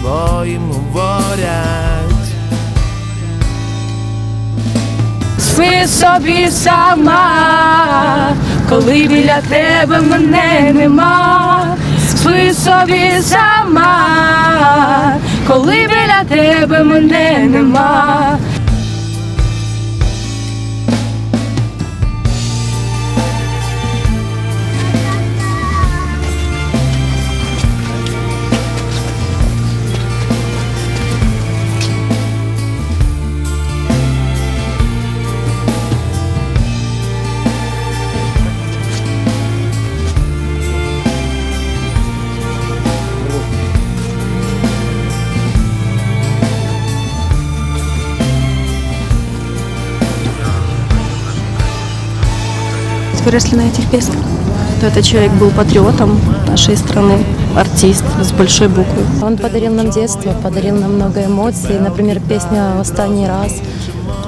твоїм говорять. Спи собі сама, коли біля тебе мене нема. Спи собі сама, коли біля тебе мене нема. выросли на этих песнях. То этот человек был патриотом нашей страны, артист с большой буквы. Он подарил нам детство, подарил нам много эмоций. Например, песня «Останний раз».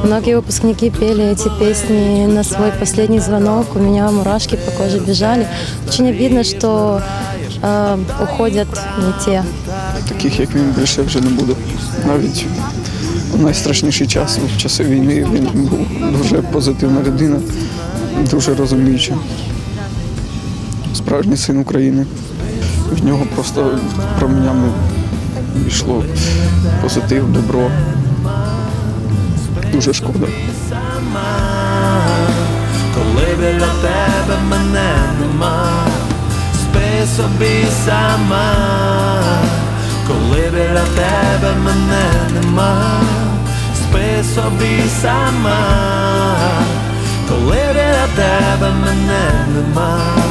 Многие выпускники пели эти песни на свой последний звонок. У меня мурашки по коже бежали. Очень обидно, что э, уходят не те. таких як він більше вже не буде. Навіть у найстрашніший час, в часи війни, він був дуже позитивна людина, Дуже розуміюча. Справжній син України. В нього просто променями йшло позитив, добро. Дуже шкода. Коли біля тебе мене нема, спи собі сама, коли біля тебе мене нема, спи собі сама, тебе мене нема.